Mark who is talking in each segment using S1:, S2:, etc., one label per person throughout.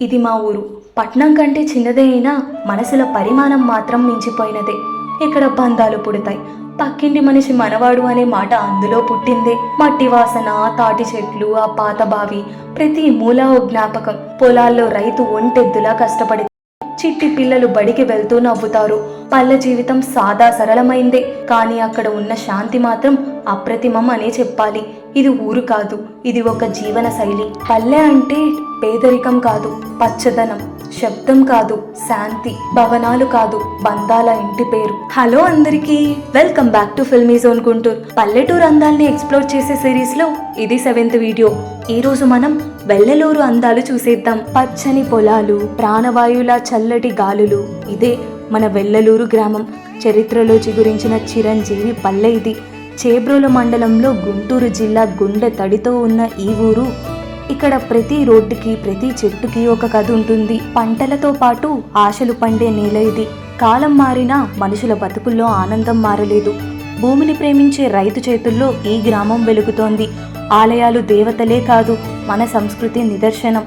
S1: ఇది మా ఊరు. పట్నం కంటే చిన్నదే అయినా మనసుల పరిమాణం మాత్రం మించిపోయినదే. ఇక్కడ బంధాలు పుడతాయి. పక్కింటి మనిషి మనవాడు అనే మాట అందులో పుట్టిందే. మట్టి వాసన తాటి చెట్లు ఆ పాత బావి ప్రతి మూల ఓ జ్ఞాపకం. పొలాల్లో రైతు ఒంటెద్దులా కష్టపడి చిట్టి పిల్లలు బడికి వెళ్తూ నవ్వుతారు. పల్లె జీవితం సాదా సరళమైందే. కానీ అక్కడ ఉన్న శాంతి మాత్రం అప్రతిమం అనే చెప్పాలి. ఇది ఊరు కాదు. ఇది ఒక జీవన శైలి. పల్లె అంటే పేదరికం కాదు పచ్చదనం శబ్దం కాదు శాంతి భవనాలు కాదు బంధాల ఇంటి పేరు. హలో అందరికీ welcome back to Filmy Zone Guntur. పల్లెటూరు అందాల్ని ఎక్స్ప్లోర్ చేసే సిరీస్లో ఇది సెవెంత్ వీడియో. ఈ రోజు మనం వెల్లలూరు అందాలు చూసేద్దాం. పచ్చని పొలాలు ప్రాణవాయువుల చల్లటి గాలులు. ఇదే మన వెల్లలూరు గ్రామం. చరిత్రలో చిగురించిన చిరంజీవి పల్లె ఇది. చేబ్రోలు మండలంలో గుంటూరు జిల్లా గుండె తడితో ఉన్న ఈ ఊరు ఇక్కడ ప్రతి రోడ్డుకి ప్రతి చెట్టుకి ఒక కథ ఉంటుంది. పంటలతో పాటు ఆశలు పండే నేల ఇది. కాలం మారినా మనుషుల బతుకుల్లో ఆనందం మారలేదు. భూమిని ప్రేమించే రైతు చేతుల్లో ఈ గ్రామం వెలుగుతోంది. ఆలయాలు దేవతలే కాదు మన సంస్కృతి నిదర్శనం.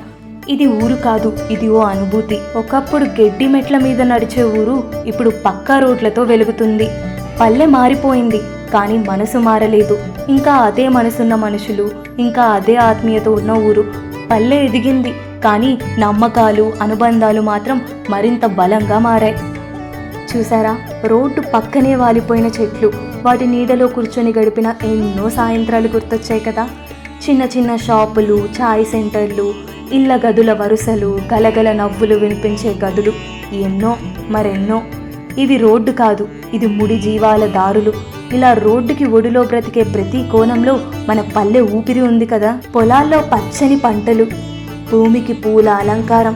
S1: ఇది ఊరు కాదు ఇది ఓ అనుభూతి. ఒకప్పుడు గడ్డి మెట్ల మీద నడిచే ఊరు ఇప్పుడు పక్కా రోడ్లతో వెలుగుతుంది. పల్లె మారిపోయింది. కానీ మనసు మారలేదు. ఇంకా అదే మనసున్న మనుషులు ఇంకా అదే ఆత్మీయత ఉన్న ఊరు. పల్లె ఎదిగింది కానీ నమ్మకాలు అనుబంధాలు మాత్రం మరింత బలంగా మారాయి. చూసారా రోడ్డు పక్కనే వాలిపోయిన చెట్లు. వాటి నీడలో కూర్చొని గడిపిన ఎన్నో సాయంత్రాలు గుర్తొచ్చాయి కదా? చిన్న చిన్న షాపులు ఛాయ్ సెంటర్లు ఇళ్ళ గదుల వరుసలు గలగల నవ్వులు వినిపించే గదులు. ఎన్నో మరెన్నో. ఇవి రోడ్డు కాదు ఇది ముడి జీవాల దారులు. ఇలా రోడ్డుకి ఒడిలో బ్రతికే ప్రతి కోణంలో మన పల్లె ఊపిరి ఉంది కదా. పొలాల్లో పచ్చని పంటలు భూమికి పూల అలంకారం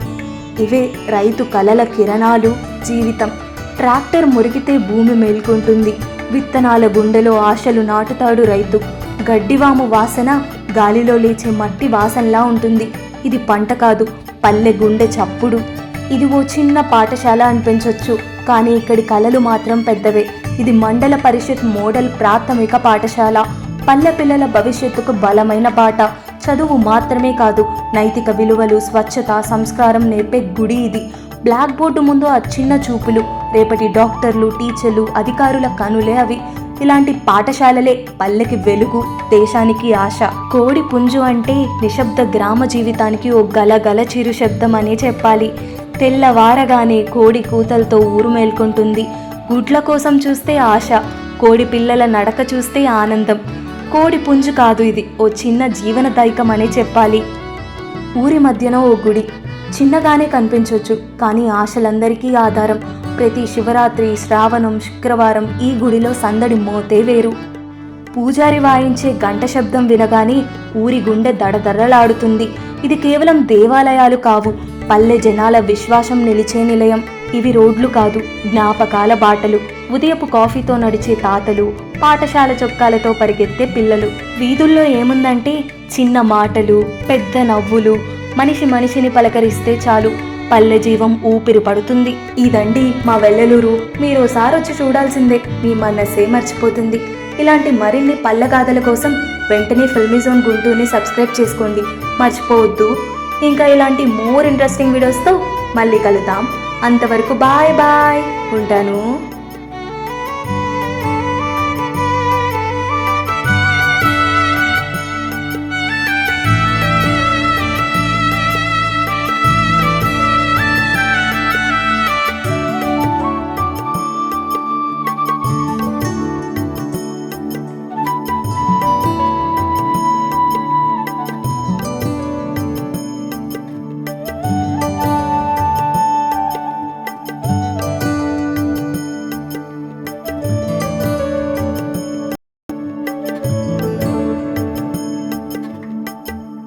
S1: ఇవే రైతు కలల కిరణాలు జీవితం. ట్రాక్టర్ మురిగితే భూమి మేల్కొంటుంది. విత్తనాల గుండెలో ఆశలు నాటుతాడు రైతు. గడ్డివాము వాసన గాలిలో లేచే మట్టి వాసనలా ఉంటుంది. ఇది పంట కాదు పల్లె గుండె చప్పుడు. ఇది ఓ చిన్న పాఠశాల అనిపించవచ్చు కానీ ఇక్కడి కళలు మాత్రం పెద్దవే. ఇది మండల పరిషత్ మోడల్ ప్రాథమిక పాఠశాల. పల్లె పిల్లల భవిష్యత్తుకు బలమైన పాట చదువు మాత్రమే కాదు నైతిక విలువలు స్వచ్ఛత సంస్కారం నేర్పే గుడి ఇది. బ్లాక్ బోర్డు ముందు ఆ చిన్న చూపులు రేపటి డాక్టర్లు టీచర్లు అధికారుల కనులే అవి. ఇలాంటి పాఠశాలలే పల్లెకి వెలుగు దేశానికి ఆశ. కోడి పుంజు అంటే నిశ్శబ్ద గ్రామ జీవితానికి ఓ గలగల చిరు శబ్దం అనే చెప్పాలి. తెల్లవారగానే కోడి కూతలతో ఊరు మేల్కొంటుంది. గుడ్ల కోసం చూస్తే ఆశ కోడి పిల్లల నడక చూస్తే ఆనందం. కోడి పుంజు కాదు ఇది ఓ చిన్న జీవనదాయకం అనే చెప్పాలి. ఊరి మధ్యన ఓ గుడి. చిన్నగానే కనిపించవచ్చు కానీ ఆశలందరికీ ఆధారం. ప్రతి శివరాత్రి శ్రావణం శుక్రవారం ఈ గుడిలో సందడి మోతే వేరు. పూజారి వాయించే గంట శబ్దం వినగానే ఊరి గుండె దడదరలాడుతుంది ఇది కేవలం దేవాలయాలు కావు పల్లె జనాల విశ్వాసం నిలిచే నిలయం. ఇవి రోడ్లు కాదు జ్ఞాపకాల బాటలు. ఉదయపు కాఫీతో నడిచే తాతలు పాఠశాల చొక్కాలతో పరిగెత్తే పిల్లలు. వీధుల్లో ఏముందంటే చిన్న మాటలు పెద్ద నవ్వులు. మనిషి మనిషిని పలకరిస్తే చాలు. పల్లె జీవం ఊపిరి పడుతుంది. ఇదండి మా వెల్లలూరు. మీరు ఒకసారి వచ్చి చూడాల్సిందే. మీ మనసే మర్చిపోతుంది. ఇలాంటి మరిన్ని పల్లె గాథల కోసం వెంటనే ఫిల్మీ జోన్ గుంటూరుని సబ్స్క్రైబ్ చేసుకోండి. మర్చిపోవద్దు. ఇంకా ఇలాంటి మోర్ ఇంట్రెస్టింగ్ వీడియోస్తో మళ్ళీ కలుద్దాం. అంతవరకు బాయ్ బాయ్ ఉంటాను.